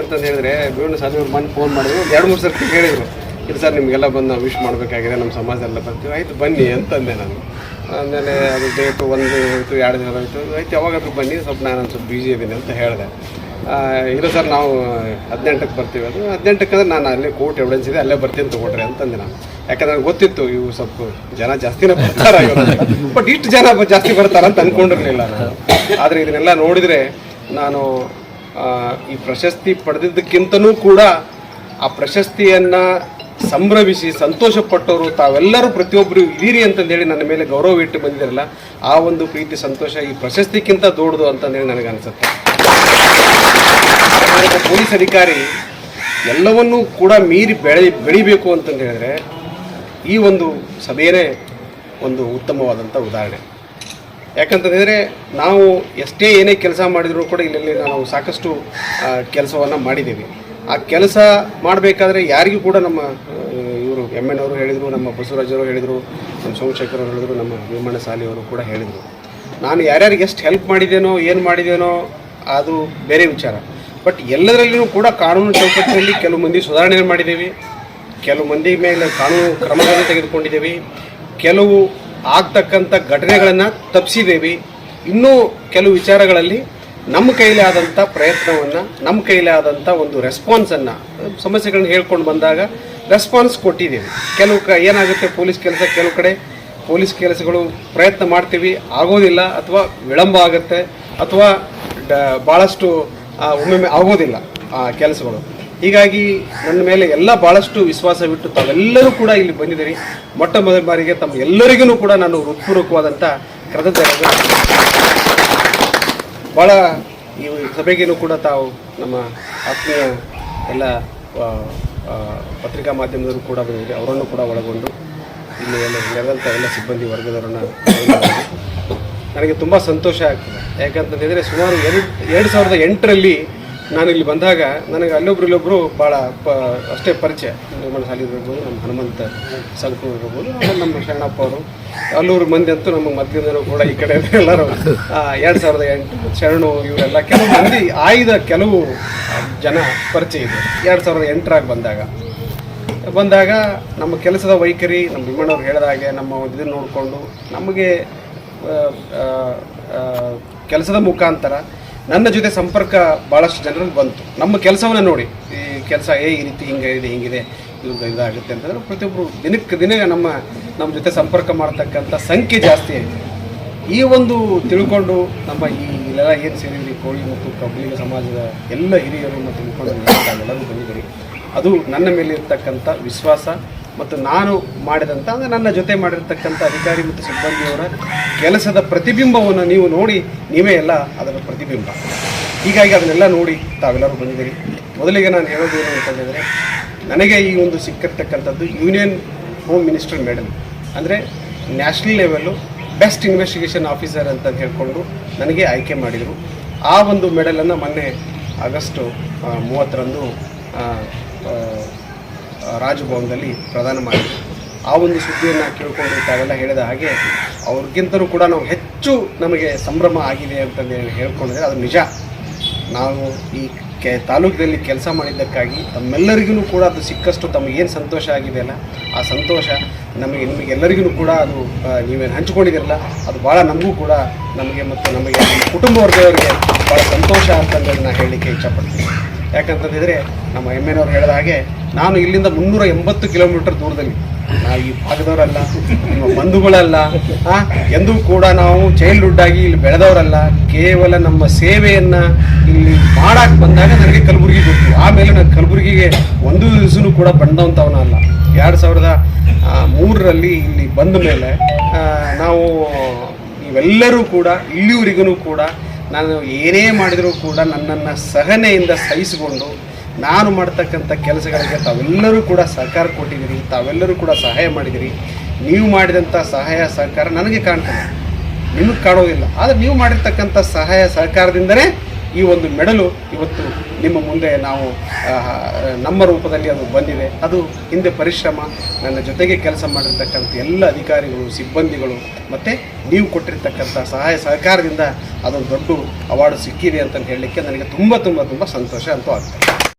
ಅಂತಂದು ಹೇಳಿದ್ರೆ ಬೇವಣ್ಣ ಅವ್ರು ಬಂದು ಫೋನ್ ಮಾಡಿದ್ರು. ಎರಡು ಮೂರು ಸರ್ತಿ ಕೇಳಿದ್ರು. ಇದು ಸರ್, ನಿಮಗೆಲ್ಲ ಬಂದು ವಿಶ್ ಮಾಡಬೇಕಾಗಿದೆ, ನಮ್ಮ ಸಮಾಜದೆಲ್ಲ ಬರ್ತೀವಿ. ಆಯಿತು, ಬನ್ನಿ ಅಂತಂದೆ ನಾನು. ಆಮೇಲೆ ಅದು ಡೇಟು ಒಂದು ಆಯಿತು, ಎರಡು ದಿನ ಆಯಿತು. ಆಯ್ತು, ಯಾವಾಗಾದ್ರೂ ಬನ್ನಿ. ಸ್ವಲ್ಪ ನಾನು ಸ್ವಲ್ಪ ಬ್ಯುಸಿ ಇದ್ದೀನಿ ಅಂತ ಹೇಳಿದೆ. ಇಲ್ಲ ಸರ್, ನಾವು ಹದಿನೆಂಟಕ್ಕೆ ಬರ್ತೀವಿ. ಅದು ಹದಿನೆಂಟಕ್ಕೆ ಅಂದ್ರೆ ನಾನು ಅಲ್ಲಿ ಕೋರ್ಟ್ ಎವಿಡೆನ್ಸ್ ಇದೆ, ಅಲ್ಲೇ ಬರ್ತೀನಿ ತಗೊಳ್ರಿ ಅಂತಂದೆ ನಾನು. ಯಾಕಂದ್ರೆ ಗೊತ್ತಿತ್ತು, ಇವು ಸ್ವಲ್ಪ ಜನ ಜಾಸ್ತಿನೇ ಬರ್ತಾರ ಬಟ್ ಇಷ್ಟು ಜನ ಜಾಸ್ತಿ ಬರ್ತಾರ ಅಂತ ಅಂದ್ಕೊಂಡಿರಲಿಲ್ಲ ನಾನು. ಆದರೆ ಇದನ್ನೆಲ್ಲ ನೋಡಿದರೆ ನಾನು ಈ ಪ್ರಶಸ್ತಿ ಪಡೆದಿದ್ದಕ್ಕಿಂತನೂ ಕೂಡ ಆ ಪ್ರಶಸ್ತಿಯನ್ನು ಸಂಭ್ರಮಿಸಿ ಸಂತೋಷಪಟ್ಟವರು ತಾವೆಲ್ಲರೂ ಪ್ರತಿಯೊಬ್ಬರು ಇದ್ದೀರಿ ಅಂತಂದೇಳಿ ನನ್ನ ಮೇಲೆ ಗೌರವ ಇಟ್ಟು ಬಂದಿದ್ದಾರಲ್ಲ ಆ ಒಂದು ಪ್ರೀತಿ ಸಂತೋಷ ಈ ಪ್ರಶಸ್ತಿಗಿಂತ ದೊಡ್ಡದು ಅಂತಂದೇಳಿ ನನಗೆ ಅನಿಸುತ್ತೆ. ಪೊಲೀಸ್ ಅಧಿಕಾರಿ ಎಲ್ಲವನ್ನೂ ಕೂಡ ಮೀರಿ ಬೆಳೆ, ಬೆಳಿಬೇಕು ಅಂತಂದು ಹೇಳಿದ್ರೆ ಈ ಒಂದು ಸಭೆಯೇ ಒಂದು ಉತ್ತಮವಾದಂಥ ಉದಾಹರಣೆ. ಯಾಕಂತಂದರೆ ನಾವು ಎಷ್ಟೇ ಏನೇ ಕೆಲಸ ಮಾಡಿದರೂ ಕೂಡ ಇಲ್ಲಿ ನಾವು ಸಾಕಷ್ಟು ಕೆಲಸವನ್ನು ಮಾಡಿದ್ದೀವಿ. ಆ ಕೆಲಸ ಮಾಡಬೇಕಾದ್ರೆ ಯಾರಿಗೂ ಕೂಡ ನಮ್ಮ ಇವರು ಎಂ ಎನ್ ಅವರು ಹೇಳಿದರು, ನಮ್ಮ ಬಸವರಾಜವರು ಹೇಳಿದರು, ನಮ್ಮ ಸೋಮಶೇಖರ್ ಅವರು ಹೇಳಿದರು, ನಮ್ಮ ವಿಮಾನ ಸಾಲಿ ಅವರು ಕೂಡ ಹೇಳಿದರು. ನಾನು ಯಾರ್ಯಾರಿಗೆ ಎಷ್ಟು ಹೆಲ್ಪ್ ಮಾಡಿದ್ದೇನೋ, ಏನು ಮಾಡಿದ್ದೇನೋ, ಅದು ಬೇರೆ ವಿಚಾರ. ಬಟ್ ಎಲ್ಲದರಲ್ಲಿಯೂ ಕೂಡ ಕಾನೂನು ಚೌಕಟ್ಟಿನಲ್ಲಿ ಕೆಲವು ಮಂದಿ ಸುಧಾರಣೆ ಮಾಡಿದ್ದೀವಿ. ಕೆಲವು ಮಂದಿ ಮೇಲೆ ಕಾನೂನು ಕ್ರಮಗಳನ್ನು ತೆಗೆದುಕೊಂಡಿದ್ದೀವಿ. ಕೆಲವು ಆಗ್ತಕ್ಕಂಥ ಘಟನೆಗಳನ್ನು ತಪ್ಪಿಸಿದ್ದೇವೆ ಇನ್ನೂ ಕೆಲವು ವಿಚಾರಗಳಲ್ಲಿ ನಮ್ಮ ಕೈಲೇ ಆದಂಥ ಪ್ರಯತ್ನವನ್ನು, ನಮ್ಮ ಕೈಲೇ ಆದಂಥ ಒಂದು ರೆಸ್ಪಾನ್ಸನ್ನು ಸಮಸ್ಯೆಗಳನ್ನ ಹೇಳ್ಕೊಂಡು ಬಂದಾಗ ರೆಸ್ಪಾನ್ಸ್ ಕೊಟ್ಟಿದ್ದೀವಿ. ಕೆಲವು ಕ, ಏನಾಗುತ್ತೆ ಪೊಲೀಸ್ ಕೆಲಸ? ಕೆಲವು ಕಡೆ ಪೊಲೀಸ್ ಕೆಲಸಗಳು ಪ್ರಯತ್ನ ಮಾಡ್ತೀವಿ. ಆಗೋದಿಲ್ಲ ಅಥವಾ ವಿಳಂಬ ಆಗುತ್ತೆ ಅಥವಾ ಭಾಳಷ್ಟು ಒಮ್ಮೊಮ್ಮೆ ಆಗೋದಿಲ್ಲ ಆ ಕೆಲಸಗಳು. ಹೀಗಾಗಿ ನನ್ನ ಮೇಲೆ ಎಲ್ಲ ಭಾಳಷ್ಟು ವಿಶ್ವಾಸವಿಟ್ಟು ತಾವೆಲ್ಲರೂ ಕೂಡ ಇಲ್ಲಿ ಬಂದಿದ್ದೀರಿ. ಮೊಟ್ಟ ಮೊದಲ ಬಾರಿಗೆ ತಮ್ಮ ಎಲ್ಲರಿಗೂ ಕೂಡ ನಾನು ಹೃತ್ಪೂರ್ವಕವಾದಂಥ ಕೃತಜ್ಞತೆ ಭಾಳ ಈ ಸಭೆಗೇನು ಕೂಡ ತಾವು ನಮ್ಮ ಆತ್ಮೀಯ ಎಲ್ಲ ಪತ್ರಿಕಾ ಮಾಧ್ಯಮದವರು ಕೂಡ ಬಂದಿದೆ ಅವರನ್ನು ಕೂಡ ಒಳಗೊಂಡು ಇಲ್ಲಿ ಎಲ್ಲ ನೆರೆದಂಥ ಎಲ್ಲ ಸಿಬ್ಬಂದಿ ವರ್ಗದವರನ್ನು ನನಗೆ ತುಂಬ ಸಂತೋಷ ಆಗ್ತದೆ. ಯಾಕಂತಂದರೆ ಸುಮಾರು ಎರಡು ಎರಡು ಸಾವಿರದ ಎಂಟರಲ್ಲಿ ನಾನು ಇಲ್ಲಿ ಬಂದಾಗ ನನಗೆ ಅಲ್ಲೊಬ್ರು ಇಲ್ಲೊಬ್ಬರು ಭಾಳ ಪ ಅಷ್ಟೇ ಪರಿಚಯ. ನಿರ್ಮಲ ಸಾಲಿ ಇರ್ಬೋದು, ನಮ್ಮ ಹನುಮಂತ ಸಂಕೂರ್ ಇರ್ಬೋದು ನಮ್ಮ ಶರಣಪ್ಪ ಅವರು. ಅಲ್ಲೂರು ಮಂದಿ ಅಂತೂ ನಮ್ಮ ಮಧ್ಯದವರು ಕೂಡ ಈ ಕಡೆ ಎಲ್ಲರೂ ಎರಡು ಸಾವಿರದ ಎಂಟು ಶರಣು ಇವರೆಲ್ಲ ಕೆಲವು ಮಂದಿ, ಆಯ್ದ ಕೆಲವು ಜನ ಪರಿಚಯ ಇದೆ ಎರಡು ಸಾವಿರದ ಎಂಟರಾಗ ಬಂದಾಗ. ಬಂದಾಗ ನಮ್ಮ ಕೆಲಸದ ವೈಖರಿ, ನಮ್ಮ ಭೀಮಣ್ಣವ್ರು ಹೇಳಿದಾಗೆ ನಮ್ಮ ಇದನ್ನು ನೋಡಿಕೊಂಡು ನಮಗೆ ಕೆಲಸದ ಮುಖಾಂತರ ನನ್ನ ಜೊತೆ ಸಂಪರ್ಕ ಭಾಳಷ್ಟು ಜನರಲ್ಲಿ ಬಂತು. ನಮ್ಮ ಕೆಲಸವನ್ನು ನೋಡಿ. ಈ ಕೆಲಸ ಏ, ಈ ರೀತಿ ಹಿಂಗೆ ಇದೆ, ಹಿಂಗಿದೆ ಇದು ಇದಾಗುತ್ತೆ ಅಂತಂದ್ರೆ ಪ್ರತಿಯೊಬ್ಬರು ದಿನಕ್ಕೆ ದಿನ ನಮ್ಮ ನಮ್ಮ ಜೊತೆ ಸಂಪರ್ಕ ಮಾಡ್ತಕ್ಕಂಥ ಸಂಖ್ಯೆ ಜಾಸ್ತಿ ಆಯಿತು. ಈ ಒಂದು ತಿಳ್ಕೊಂಡು ನಮ್ಮ ಈ ಇಲ್ಲೆಲ್ಲ ಏನು ಸೇರಿದ್ರಿ ಕೋಳಿ ಮತ್ತು ಕಬ್ಬಲಿಗ ಸಮಾಜದ ಎಲ್ಲ ಹಿರಿಯರು ಮುಖಂಡರು ಎಲ್ಲರೂ ಬಂದಿದ್ದೀರಿ. ಅದು ನನ್ನ ಮೇಲೆ ಇರ್ತಕ್ಕಂಥ ವಿಶ್ವಾಸ ಮತ್ತು ನಾನು ಮಾಡಿದಂಥ ಅಂದರೆ ನನ್ನ ಜೊತೆ ಮಾಡಿರ್ತಕ್ಕಂಥ ಅಧಿಕಾರಿ ಮತ್ತು ಸಿಬ್ಬಂದಿಯವರ ಕೆಲಸದ ಪ್ರತಿಬಿಂಬವನ್ನು ನೀವು ನೋಡಿ, ನೀವೇ ಎಲ್ಲ ಅದರ ಪ್ರತಿಬಿಂಬ. ಹೀಗಾಗಿ ಅದನ್ನೆಲ್ಲ ನೋಡಿ ತಾವೆಲ್ಲರೂ ಬಂದಿದ್ದೀರಿ. ಮೊದಲಿಗೆ ನಾನು ಹೇಳೋದು ಏನು ಅಂತಂದರೆ ನನಗೆ ಈ ಒಂದು ಸಿಕ್ಕಿರ್ತಕ್ಕಂಥದ್ದು ಯೂನಿಯನ್ ಹೋಮ್ ಮಿನಿಸ್ಟರ್ ಮೆಡಲ್ ಅಂದರೆ national level best investigation officer ಅಂತ ಹೇಳಿಕೊಂಡು ನನಗೆ ಆಯ್ಕೆ ಮಾಡಿದರು. ಆ ಒಂದು ಮೆಡಲನ್ನು ಮೊನ್ನೆ ಆಗಸ್ಟು ಮೂವತ್ತರಂದು ರಾಜಭವನದಲ್ಲಿ ಪ್ರದಾನ ಮಾಡಿದರು. ಆ ಒಂದು ಸುದ್ದಿಯನ್ನು ಕೇಳಿಕೊಂಡು ತಾವೆಲ್ಲ ಹೇಳಿದ ಹಾಗೆ ಅವ್ರಿಗಿಂತಲೂ ಕೂಡ ನಾವು ಹೆಚ್ಚು ನಮಗೆ ಸಂಭ್ರಮ ಆಗಿದೆ ಅಂತಂದು ಹೇಳಿ ಹೇಳ್ಕೊಂಡಿದ್ರೆ ಅದು ನಿಜ. ನಾವು ಈ ಕೆ, ತಾಲೂಕಿನಲ್ಲಿ ಕೆಲಸ ಮಾಡಿದ್ದಕ್ಕಾಗಿ ತಮ್ಮೆಲ್ಲರಿಗೂ ಕೂಡ ಅದು ಸಿಕ್ಕಷ್ಟು ತಮಗೇನು ಸಂತೋಷ ಆಗಿದೆಯಲ್ಲ ಆ ಸಂತೋಷ ನಮಗೆ ನಿಮಗೆಲ್ಲರಿಗೂ ಕೂಡ ಅದು ನೀವೇನು ಹಂಚ್ಕೊಂಡಿದ್ದೀರಲ್ಲ? ಅದು ಭಾಳ ನಮಗೂ ಕೂಡ ನಮಗೆ ಮತ್ತು ನಮಗೆ ಕುಟುಂಬ ವರ್ಗದವರಿಗೆ ಭಾಳ ಸಂತೋಷ ಅಂತಂದೇಳಿ ನಾನು ಹೇಳಲಿಕ್ಕೆ ಇಷ್ಟಪಡ್ತೀನಿ ಯಾಕಂತಂದಿದ್ರೆ ನಮ್ಮ ಎಮ್ಮೆನವ್ರು ಹೇಳಿದ ಹಾಗೆ, ನಾನು ಇಲ್ಲಿಂದ ಮುನ್ನೂರ ಎಂಬತ್ತು ಕಿಲೋಮೀಟರ್ ದೂರದಲ್ಲಿ. ನಾವು ಈ ಭಾಗದವರಲ್ಲ, ನಿಮ್ಮ ಬಂಧುಗಳಲ್ಲ ಎಂದೂ ಕೂಡ ನಾವು ಚೈಲ್ಡ್ಹುಡ್ ಆಗಿ ಇಲ್ಲಿ ಬೆಳೆದವರಲ್ಲ, ಕೇವಲ ನಮ್ಮ ಸೇವೆಯನ್ನು ಇಲ್ಲಿ ಮಾಡಕ್ಕೆ ಬಂದಾಗ ನನಗೆ ಕಲಬುರಗಿ ಗೊತ್ತು. ಆಮೇಲೆ ನಾನು ಕಲಬುರಗಿಗೆ ಒಂದು ದಿವಸನೂ ಕೂಡ ಬಂದವಂತವನ ಅಲ್ಲ ಎರಡು ಸಾವಿರದ ಮೂರರಲ್ಲಿ ಇಲ್ಲಿ ಬಂದ ಮೇಲೆ ನಾವು ಇವೆಲ್ಲರೂ ಕೂಡ, ಇಲ್ಲಿವರೆಗೂ ಕೂಡ ನಾನು ಏನೇ ಮಾಡಿದರೂ ಕೂಡ ನನ್ನನ್ನು ಸಹನೆಯಿಂದ ಸಹಿಸಿಕೊಂಡು ನಾನು ಮಾಡ್ತಕ್ಕಂಥ ಕೆಲಸಗಳಿಗೆ ತಾವೆಲ್ಲರೂ ಕೂಡ ಸಹಕಾರ ಕೊಟ್ಟಿದ್ದೀರಿ, ತಾವೆಲ್ಲರೂ ಕೂಡ ಸಹಾಯ ಮಾಡಿದಿರಿ ನೀವು ಮಾಡಿದಂಥ ಸಹಾಯ, ಸಹಕಾರ ನನಗೆ ಕಾಣ್ತದೆ. ನಿಮಗೆ ಕಾಣೋದಿಲ್ಲ. ಆದರೆ ನೀವು ಮಾಡಿರ್ತಕ್ಕಂಥ ಸಹಾಯ ಸಹಕಾರದಿಂದಲೇ ಈ ಒಂದು ಮೆಡಲು ಇವತ್ತು ನಿಮ್ಮ ಮುಂದೆ ನಾವು ನಮ್ಮ ರೂಪದಲ್ಲಿ ಅದು ಬಂದಿದೆ. ಅದು ಹಿಂದೆ ಪರಿಶ್ರಮ, ನನ್ನ ಜೊತೆಗೆ ಕೆಲಸ ಮಾಡಿರ್ತಕ್ಕಂಥ ಎಲ್ಲ ಅಧಿಕಾರಿಗಳು, ಸಿಬ್ಬಂದಿಗಳು, ಮತ್ತು ನೀವು ಕೊಟ್ಟಿರ್ತಕ್ಕಂಥ ಸಹಾಯ ಸಹಕಾರದಿಂದ ಅದೊಂದು ದೊಡ್ಡ ಅವಾರ್ಡ್ ಸಿಕ್ಕಿದೆ ಅಂತ ಹೇಳಲಿಕ್ಕೆ ನನಗೆ ತುಂಬ ತುಂಬ ತುಂಬ ಸಂತೋಷ ಅಂತೂ ಆಗ್ತದೆ.